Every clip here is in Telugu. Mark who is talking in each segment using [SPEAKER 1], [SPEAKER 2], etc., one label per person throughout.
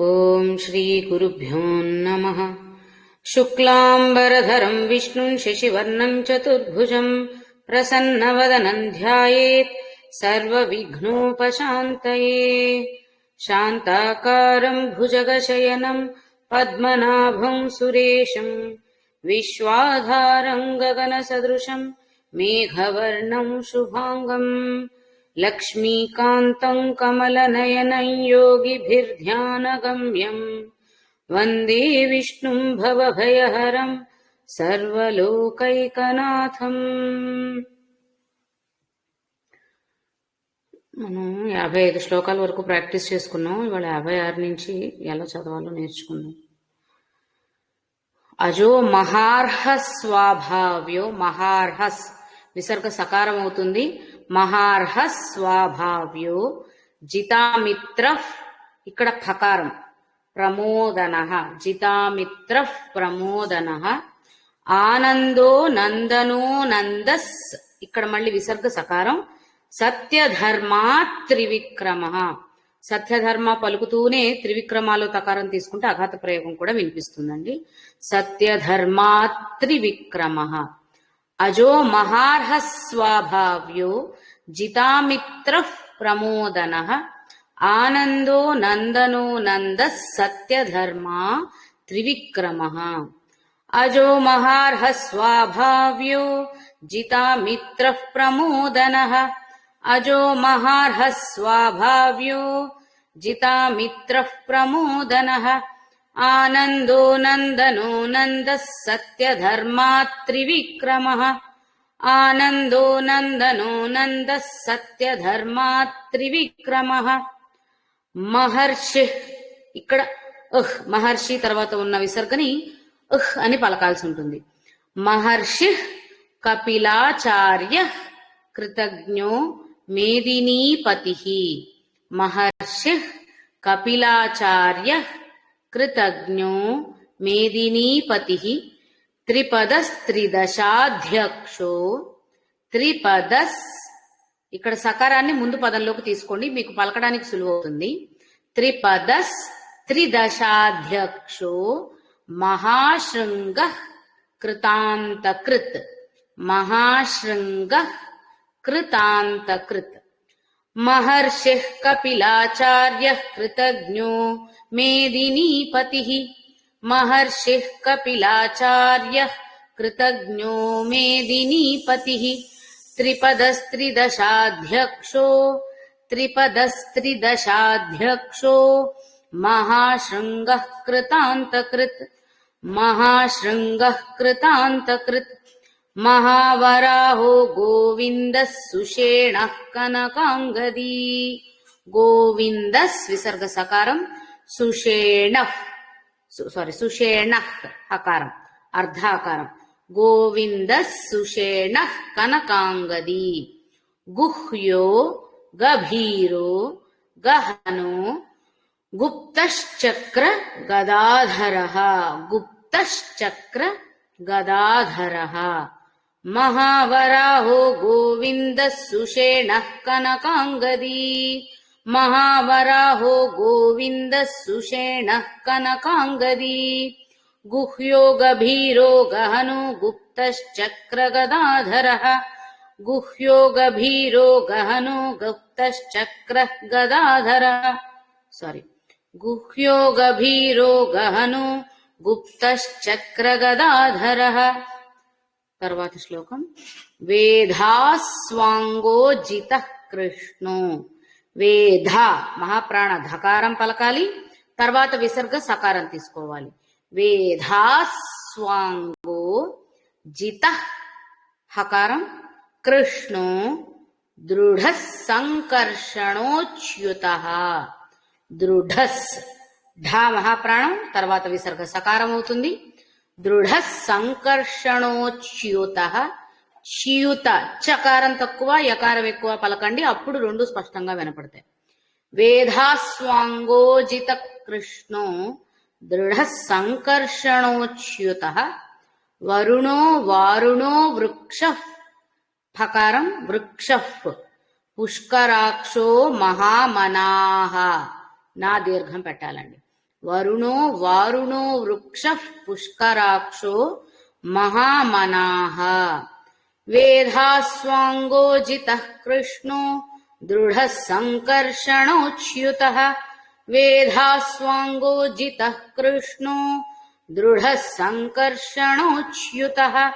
[SPEAKER 1] ॐ श्रीगुरुभ्यो नमः। शुक्लाम्बरधरम् विष्णुम् शशिवर्णम् चतुर्भुजम् प्रसन्नवदनम् ध्यायेत् सर्वविघ्नोपशान्तये। शान्ताकारम् भुजगशयनम् पद्मनाभम् सुरेशम् विश्वाधारम् गगनसदृशम् मेघवर्णम् शुभाङ्गम् लक्ष्मीकान्तम् कमलनयनम् योगिभिर्ध्यानगम्यम् वन्दे विष्णुम् भवभयहरम् సర్వలోకైకనాథం మనం యాభై ఐదు శ్లోకాల వరకు ప్రాక్టీస్ చేసుకున్నాం ఇవాళ యాభై ఆరు నుంచి ఎలా చదవాలో నేర్చుకున్నాం అజో మహార్హ స్వాభావ్యో మహార్హస్ విసర్గ సకారం అవుతుంది మహార్హ స్వాభావ్యో జితామిత్ర ఇక్కడ ఫకారం ప్రమోదన జితామిత్ర ప్రమోదన. ఆనందో నందనో నందస్ ఇక్కడ మళ్ళీ విసర్గ సకారం. సత్యధర్మా త్రివిక్రమ సత్యధర్మ పలుకుతూనే త్రివిక్రమాలో తకారం తీసుకుంటే అఘాత ప్రయోగం కూడా వినిపిస్తుందండి. సత్యధర్మా త్రివిక్రమ अजो महार्हस्वाभाव्यो जितामित्रः प्रमोदनः। आनन्दो नन्दनो नन्दः सत्यधर्मा त्रिविक्रमः। अजो महार्हस्वाभाव्यो जितामित्रः प्रमोदनः। अजो महार्हस्वाभाव्यो जितामित्रः प्रमोदनः। ఆనందో నందనో నంద సత్యధర్మాత్రివిక్రమ. ఆనందో నందనో నంద సత్యధర్మాత్రివిక్రమ. మహర్షి ఇక్కడ ఉహ్ మహర్షి తర్వాత ఉన్న విసర్గని ఉహ్ అని పలకాల్సి ఉంటుంది. మహర్షి కపిలాచార్య కృతజ్ఞో మేదినీపతి మహర్షి కపిలాచార్య కృతజ్ఞో మేదినీపతి త్రిపదస్త్రిదశాధ్యక్షో త్రిపదస్ ఇక్కడ సకారాన్ని ముందు పదంలోకి తీసుకోండి. మీకు పలకడానికి సులువు అవుతుంది త్రిపదస్ త్రిదశాధ్యక్షో మహాశృంగ కృతాంతకృత్. మహాశృంగ కృతాంతకృత్. महर्षिः कपिलाचार्यः कृतज्ञो मेदिनीपतिः। महर्षिः कपिलाचार्यः कृतज्ञो मेदिनीपतिः। त्रिपदस्त्रिदशाध्यक्षो त्रिपदस्त्रिदशाध्यक्षो महाशृङ्गः कृतान्तकृत्। महाशृङ्गः कृतान्तकृत्। महावराहो गोविन्दः सुषेणः कनकाङ्गदी। गोविन्दस् विसर्गसकारम् सुषेणः। सोरि सुषेणः हकारम् अर्धाकारम्। गोविन्दः सुषेणः कनकाङ्गदी। गुह्यो गभीरो गहनो गुप्तश्चक्र गदाधरः। गुप्तश्चक्र गदाधरः। महावराहो गोविन्दः सुषेणः कनकाङ्गदी। महावराहो गोविन्दः सुषेणः कनकाङ्गदी। गुह्यो गभीरो गहनु गुप्तश्चक्रगदाधरः गुह्यो गभीरो गहनु गुप्तश्चक्रः गदाधरः सोरि गुह्यो गभीरो गहनु गुप्तश्चक्रगदाधरः తర్వాత శ్లోకం. వేధాస్వాంగోజిత కృష్ణో. వేధ మహాప్రాణ ధకారం పలకాలి తర్వాత విసర్గ సకారం తీసుకోవాలి. వేధాస్వాంగో జిత హకారం కృష్ణో దృఢ సంకర్షణోచ్యుత దృఢస్ ఢ మహాప్రాణం తర్వాత విసర్గ సకారం అవుతుంది. దృఢ సంకర్షణోచ్యుత చ్యుత చకారం తక్కువ యకారం ఎక్కువ పలకండి అప్పుడు రెండు స్పష్టంగా వినపడతాయి. వేధాస్వాంగోజిత కృష్ణో దృఢ సంకర్షణోచ్యుత వరుణో వారుణో వృక్ష. ఫకారం వృక్ష. పుష్కరాక్షో మహామనాహ నా దీర్ఘం పెట్టాలండి. वरुणो वारुणो वृक्षः पुष्कराक्षो महामनाः। वेधास्वाङ्गो जितः कृष्णो दृढः सङ्कर्षणोच्युतः। वेधास्वाङ्गो जितः कृष्णो दृढः सङ्कर्षणोच्युतः।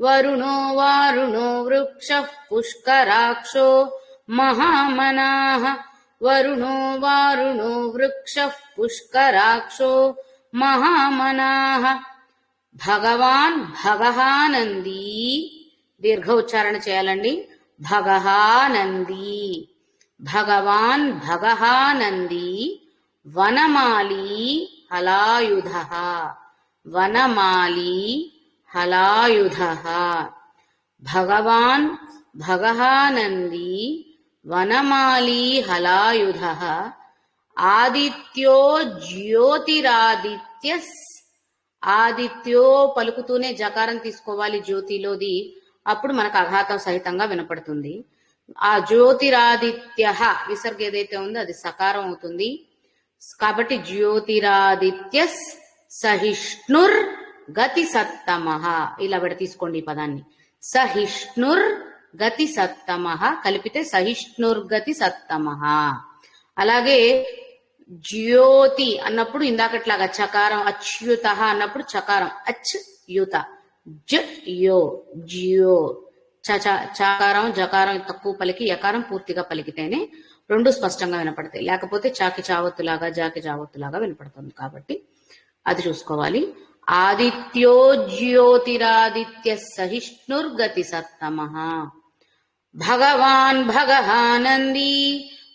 [SPEAKER 1] वरुणो वारुणो वृक्षः पुष्कराक्षो महामनाः। వరుణో వారుణో వృక్ష పుష్కరాక్షో మహామనాహ భగవాన్ భగహానందీ. దీర్ఘ ఉచ్చారణ చేయాలండి. భగహానందీ. భగవాన్ భగహానందీ. వనమాలి హలాయుధ. వనమాలి హలాయుధ. భగవాన్ భగహానందీ. వనమాలీ హలాయుధ ఆదిత్యో జ్యోతిరాదిత్య ఆదిత్యో పలుకుతూనే జకారం తీసుకోవాలి జ్యోతిలోది. అప్పుడు మనకు అఘాతం సహితంగా వినపడుతుంది. ఆ జ్యోతిరాదిత్య విసర్గ ఏదైతే ఉందో అది సకారం అవుతుంది. కాబట్టి జ్యోతిరాదిత్య సహిష్ణుర్ గతి సత్తమ ఇలా విడ తీసుకోండి ఈ పదాన్ని. సహిష్ణుర్ గతి సత్తమ కలిపితే సహిష్ణుర్గతి సత్తమ అలాగే జ్యోతి అన్నప్పుడు ఇందాకట్లాగా చకారం అచ్యుత అన్నప్పుడు చకారం అచ్ యుత జ యో జ్యో. చకారం జకారం తక్కువ పలికి యకారం పూర్తిగా పలికితేనే రెండు స్పష్టంగా వినపడతాయి. లేకపోతే చాకి చావత్తులాగా జాకి చావత్తులాగా వినపడుతుంది కాబట్టి అది చూసుకోవాలి. ఆదిత్యో జ్యోతిరాదిత్య సహిష్ణుర్గతి సత్తమ భగవాన్ భగహానందీ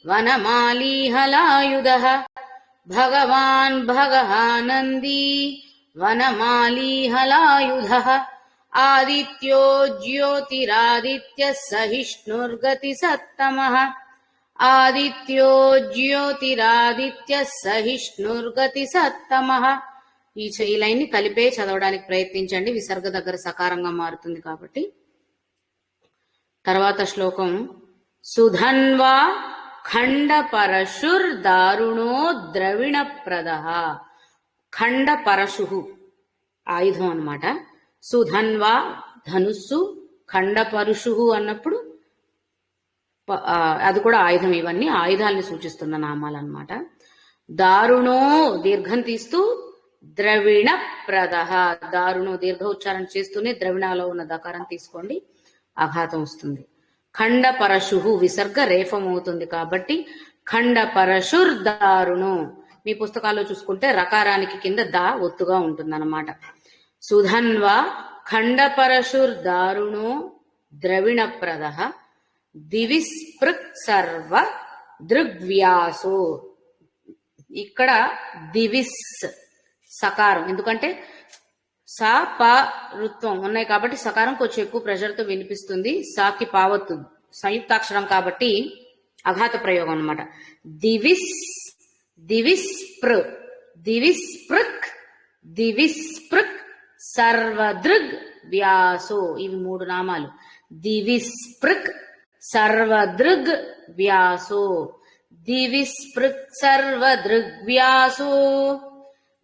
[SPEAKER 1] వనమాలీహలాయుధ భగవాన్ భగహానందీ వనమాలీహలాయుధ ఆదిత్యో జ్యోతిరాదిత్య సహిష్ణుర్గతి సత్తమ ఆదిత్యో జ్యోతిరాదిత్య సహిష్ణుర్గతి సత్తమ ఈ చ- ఈ లైన్ని కలిపే చదవడానికి ప్రయత్నించండి. విసర్గ దగ్గర సకారంగా మారుతుంది కాబట్టి తర్వాత శ్లోకం సుధన్వా ఖండ పరశుర్ దారుణో ద్రవిణ ప్రద ఖండ పరశు ఆయుధం అన్నమాట. సుధన్వా ధనుస్సు ఖండ పరుషు అన్నప్పుడు ప- అది కూడా ఆయుధం ఇవన్నీ ఆయుధాలని సూచిస్తున్న నామాలు అనమాట దారుణో దీర్ఘం తీస్తూ ద్రవిణ ప్రద దారుణో దీర్ఘ ఉచ్చారణ చేస్తూనే ద్రవిణాలో ఉన్న దకారం తీసుకోండి. ఆఘాతం వస్తుంది ఖండ పరశుహు విసర్గ రేఫమవుతుంది కాబట్టి ఖండ పరశుర్ దారుణు మీ పుస్తకాల్లో చూసుకుంటే రకారానికి కింద దా ఒత్తుగా ఉంటుంది అనమాట సుధన్వ ఖండ పరశుర్ దారుణో ద్రవిణ ప్రద దివిస్పృక్ సర్వ దృగ్వ్యాసో. ఇక్కడ దివిస్ సకారం. ఎందుకంటే సా పా రుత్వం ఉన్నాయి కాబట్టి సకారం కొంచెం ఎక్కువ ప్రెషర్తో వినిపిస్తుంది. సాకి పావత్తు సంయుక్తాక్షరం కాబట్టి అఘాత ప్రయోగం అన్నమాట. దివిస్ దివిస్పృ దివిస్పృక్ దివిస్పృక్ సర్వదృగ్ వ్యాసో ఇవి మూడు నామాలు. దివిస్పృక్ సర్వదృగ్ వ్యాసో. దివిస్పృక్ సర్వదృగ్ వ్యాసో.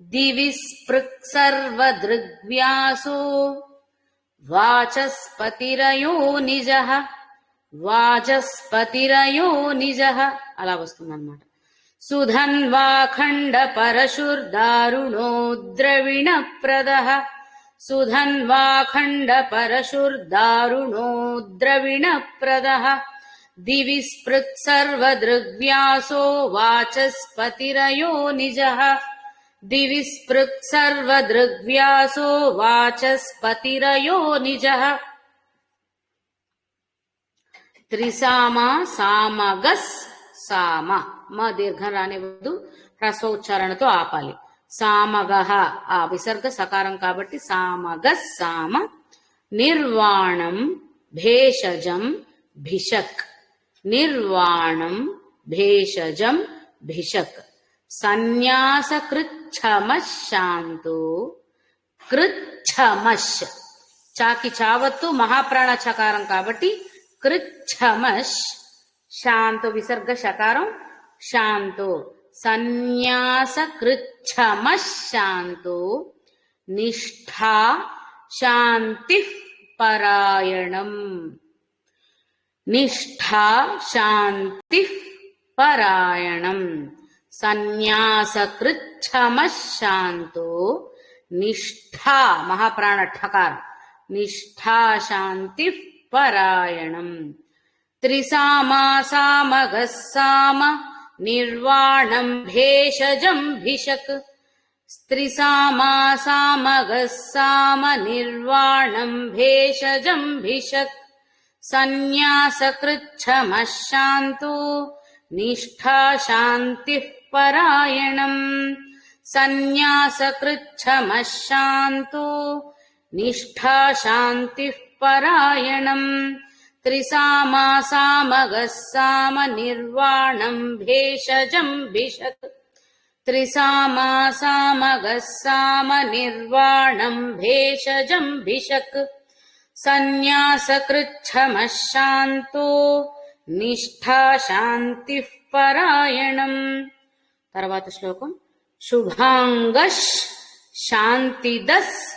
[SPEAKER 1] దివిస్పృక్ సర్వదృగ్వ్యాసో వాచస్పతిరయో నిజ వాచస్పతిరయో నిజ అలా వస్తుందన్నమాట సుధన్వాఖండ పరశుర్దారుణో ద్రవిణ ప్రద సుధన్వాఖండ పరశుర్దారుణో ద్రవిణ ప్రద దివి స్పృక్ సర్వదృగ్వ్యాసో వాచస్పతిరయో నిజ దివి స్పృక్ సర్వదృగ్వ్యాసో వాచస్పతిరయో నిజ త్రిసామ సామగస్ సామ మా దీర్ఘం రానివ్వద్దు హ్రస్వోచ్చారణతో ఆపాలి. సామగహ ఆ విసర్గ సకారం కాబట్టి సామగస్ సామ నిర్వాణం భేషజం భిషక్. నిర్వాణం భేషజం భిషక్. సన్యాసకృత్ కృచ్ఛమశ్ శాంతో కృచ్ఛమశ్. చాకి చావత్తు మహాప్రాణ చకారం కాబట్టి కృచ్ఛమశ్. శాంతు విసర్గ శకారం శాంతు. సన్యాస సన్యాసకృచ్ఛమశాంతో నిష్ఠా శాంతి పరాయణం. నిష్ఠా శాంతి పరాయణం. सन्न्यासकृच्छमः शान्तो निष्ठा महाप्राणका निष्ठा शान्तिः परायणम्। त्रिसामासामगस्साम साम निर्वाणम् भेषजम् भिषक्। स्त्रिसामासामगः साम निर्वाणम् भेषजम् भिषक्। सन्न्यासकृच्छमः शान्तो निष्ठा शान्तिः परायणम्। सन्न्यासकृच्छमः शान्तो निष्ठा शान्तिः परायणम्। त्रिसामासामगः त्रिसामासामगस्साम निर्वाणम् भेषजम्भिषक् त्रिसामासामगः साम निर्वाणम् सन्न्यासकृच्छमः शान्तो निष्ठा शान्तिः परायणम्। తర్వాత శ్లోకం. శుభాంగష్ శాంతిదస్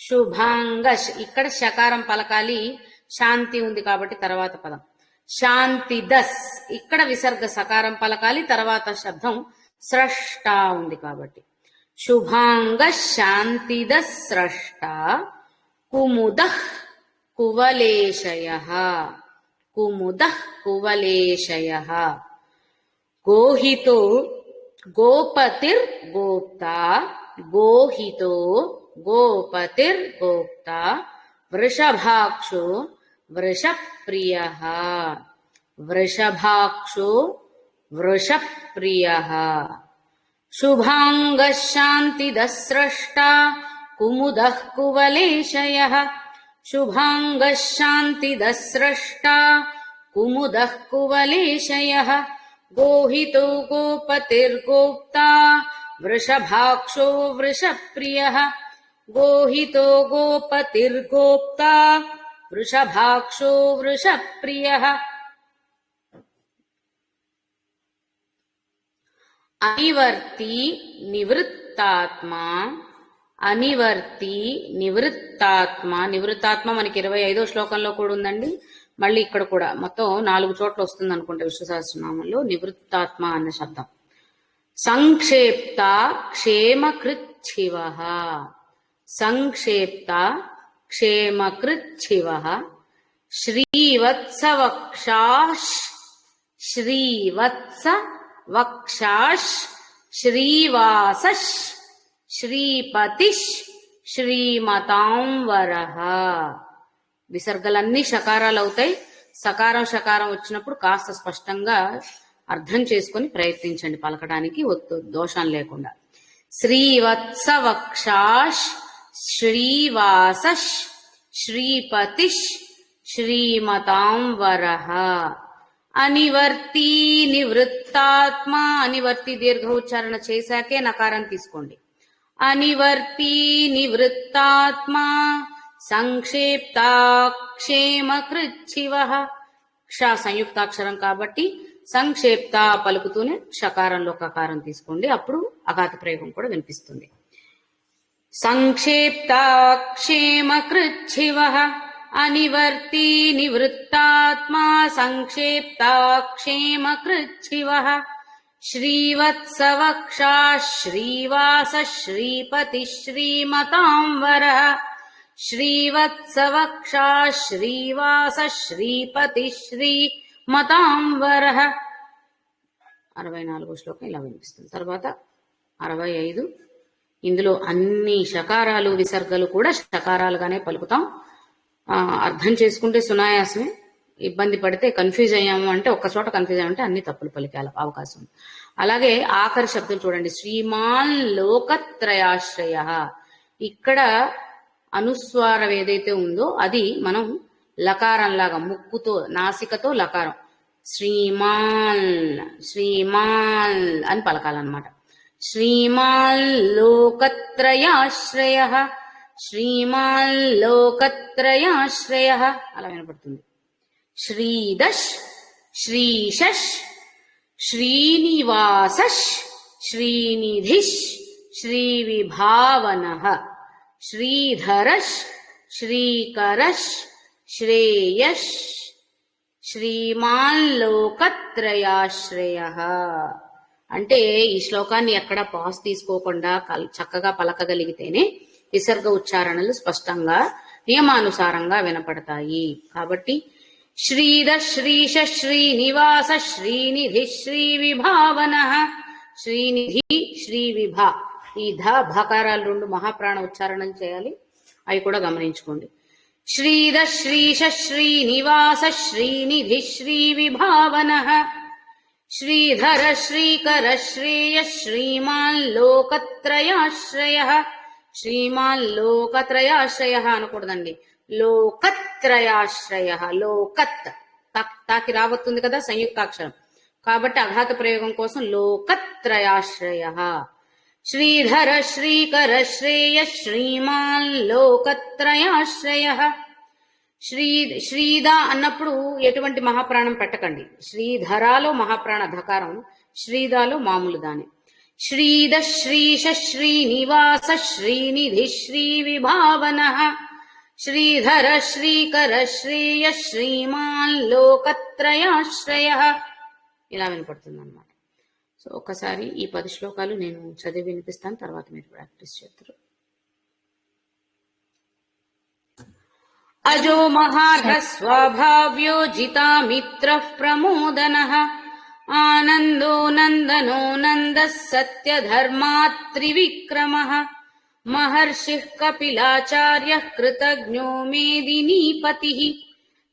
[SPEAKER 1] శుభాంగష్. ఇక్కడ శకారం పలకాలి శాంతి ఉంది కాబట్టి తర్వాత పదం. శాంతిదస్. ఇక్కడ విసర్గ సకారం పలకాలి తర్వాత శబ్దం స్రష్ట ఉంది కాబట్టి. శుభాంగ శాంతిద స్రష్ట కుముద కువలేశయ. కుముద కువలేశయ. గోహితో गोपतिर्गोप्ता गोहितो गोपतिर्गोप्ता वृषभाक्षो वृषप्रियः वृषभाक्षो वृषप्रियः शुभाङ्गः शान्तिदस्रष्टा कुमुदः कुवलेशयः शुभाङ्गः शान्तिदस्रष्टा कुमुदः कुवलेशयः गोहितो गोपतिर्गोप्ता वृषभाक्षो वृषप्रियः गोहितो गोपतिर्गोप्ता वृषभाक्षो वृषप्रियः అనివర్తి నివృత్తాత్మ అనివర్తి నివృత్తాత్మ నివృత్తాత్మ మనకి ఇరవై ఐదో శ్లోకంలో కూడా ఉందండి మళ్ళీ ఇక్కడ కూడా మొత్తం నాలుగు చోట్ల వస్తుంది అనుకుంటా విష్ణు సహస్రనామంలో నివృత్తాత్మ అన్న శబ్దం. సంక్షేప్త క్షేమకృత్ శివ. సంక్షేప్త క్షేమకృచ్ఛివ శ్రీవత్సవక్షాష్ శ్రీవత్స వక్షాష్ శ్రీవాసష్ శ్రీపతిష్ శ్రీమతాంవర. విసర్గలన్నీ షకారాలు అవుతాయి సకారం షకారం వచ్చినప్పుడు కాస్త స్పష్టంగా అర్థం చేసుకొని ప్రయత్నించండి. పలకడానికి ఒత్తు దోషం లేకుండా. శ్రీవత్సవక్షాష్ శ్రీవాసష్ శ్రీపతిష్ శ్రీమతాంవర. అనివర్తి నివృత్తాత్మ అనివర్తి దీర్ఘ ఉచ్చారణ చేశాకే నకారం తీసుకోండి. అనివర్తి నివృత్తాత్మ సంక్షేప్తాక్షేమకృచ్ఛివ. క్ష సంయుక్తాక్షరం కాబట్టి సంక్షేప్త పలుకుతూనే షకారంలో కకారం తీసుకోండి. అప్పుడు అఘాత ప్రయోగం కూడా వినిపిస్తుంది. సంక్షేప్తాక్షేమకృచ్చివ అనివర్తి నివృత్తాత్మా సంక్షేప్తాక్షేమకృచ్చివ శ్రీవత్సవక్షా శ్రీవాస శ్రీపతి శ్రీమతాంవర శ్రీవత్సవక్షా శ్రీవాస శ్రీపతి శ్రీ మతాంబర అరవై నాలుగో శ్లోకం ఇలా వినిపిస్తుంది. తర్వాత అరవై ఐదు ఇందులో అన్ని షకారాలు విసర్గలు కూడా షకారాలుగానే పలుకుతాం. అర్థం చేసుకుంటే సునాయాసమే. ఇబ్బంది పడితే కన్ఫ్యూజ్ అయ్యాము అంటే ఒక్క చోట కన్ఫ్యూజ్ అయ్యామంటే అన్ని తప్పులు పలికే అవకాశం ఉంది. అలాగే ఆఖరి శబ్దం చూడండి. శ్రీమాన్ లోకత్రయాశ్రయ. ఇక్కడ అనుస్వారం ఏదైతే ఉందో అది మనం లకారంలాగా ముక్కుతో నాసికతో లకారం. శ్రీమాల్ శ్రీమాల్ అని పలకాలన్నమాట. శ్రీమాల్ లోకత్రయాశ్రయ శ్రీమాల్ లోకత్రయాశ్రయ అలా వినపడుతుంది. శ్రీదశ్ శ్రీషష్ శ్రీనివాసష్ శ్రీనిధిష్ శ్రీవిభావన. శ్రీధరష్ శ్రీకరష్ శ్రేయష్ శ్రీమాన్ లోకత్రయాశ్రయ అంటే ఈ శ్లోకాన్ని ఎక్కడ పాస్ తీసుకోకుండా కల్- చక్కగా పలకగలిగితేనే విసర్గ ఉచ్చారణలు స్పష్టంగా నియమానుసారంగా వినపడతాయి. కాబట్టి శ్రీధ శ్రీష శ్రీనివాస శ్రీనిధి శ్రీ విభావన శ్రీనిధి శ్రీ విభా ఈ ధ భకారాలు రెండు మహాప్రాణ ఉచ్చారణం చేయాలి. అవి కూడా గమనించుకోండి. శ్రీధ శ్రీష శ్రీనివాస శ్రీనిధి శ్రీ విభావన శ్రీధర శ్రీకర శ్రేయ శ్రీమాన్ లోకత్రయాశ్రయ శ్రీమాన్ లోకత్రయాశ్రయ అనకూడదండి. లోకత్రయాశ్రయ లోకత్. తాకి రాబోతుంది కదా సంయుక్తాక్షరం. కాబట్టి అఘాత ప్రయోగం కోసం లోకత్రయాశ్రయ. శ్రీధర శ్రీకర శ్రేయ శ్రీమాన్ లోకత్రయాశ్రయ శ్రీ శ్రీదా అన్నప్పుడు ఎటువంటి మహాప్రాణం పెట్టకండి. శ్రీధరాలో మహాప్రాణ ధకారం శ్రీదాలో మామూలు దాని. శ్రీద శ్రీష శ్రీనివాస శ్రీనిధి శ్రీ విభావన। శ్రీధర శ్రీకర శ్రేయ శ్రీమాన్ లోకత్రయాశ్రయ। ఇలా వినపడుతుంది సో ఒకసారి ఈ పది శ్లోకాలు నేను చదివి వినిపిస్తాను తర్వాత మీరు ప్రాక్టీస్ చేస్తారు. అజో మహాధస్వభావ్యో జితామిత్ర ప్రమోదన. ఆనందో నందనో నంద సత్యధర్మా త్రివిక్రమ మహర్షి కపిలాచార్య కృతజ్ఞో మేదినీపతి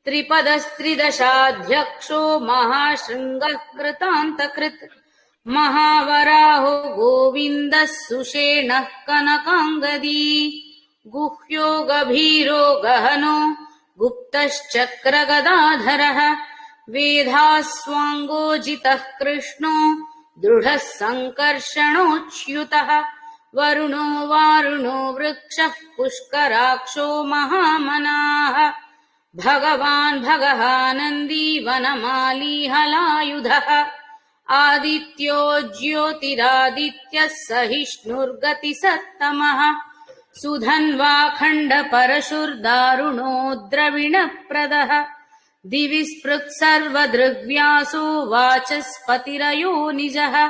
[SPEAKER 1] త్రిపదస్త్రిదశాధ్యక్షో మహాశృంగ కృతాంతకృత్ महावराहो गोविन्दः सुषेणः कनकाङ्गदी गुह्यो गभीरो गहनो गुप्तश्चक्रगदाधरः वेधास्वाङ्गोजितः कृष्णो दृढः सङ्कर्षणोच्युतः वरुणो वारुणो वृक्षः पुष्कराक्षो महामनाः भगवान् भगः नन्दी हलायुधः आदित्यो ज्योतिरादित्यः सहिष्णुर्गतिसत्तमः सुधन्वाखण्ड परशुर्दारुणो द्रविणप्रदः। दिवि स्पृक् सर्वदृग्व्यासो वाचस्पतिरयो निजः।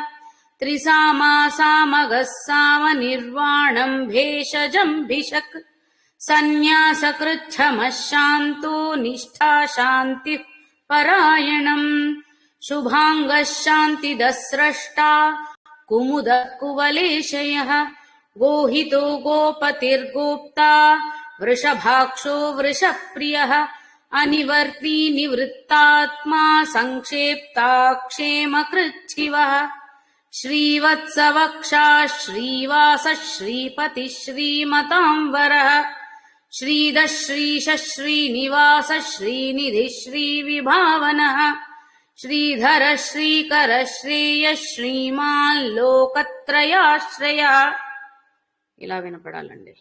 [SPEAKER 1] त्रिसामासामगः सामनिर्वाणम् भेषजम्भिषक् सन्न्यासकृच्छमः शान्तो निष्ठा शान्तिः परायणम् शुभाङ्गः शान्तिदस्रष्टा कुमुदः कुवलेशयः गोहितो गोपतिर्गोप्ता वृषभाक्षो वृषप्रियः अनिवर्ती निवृत्तात्मा सङ्क्षेप्ता क्षेमकृच्छिवः श्रीवत्सवक्षा श्रीवास श्रीपतिः श्रीमताम्बरः श्रीदः श्रीश श्रीनिवास श्रीनिधिः श्रीविभावनः श्रीधर श्रीकर श्रेय శ్రీమాన్ లోకత్రయాశ్రయ ఇలా వినపడాలండి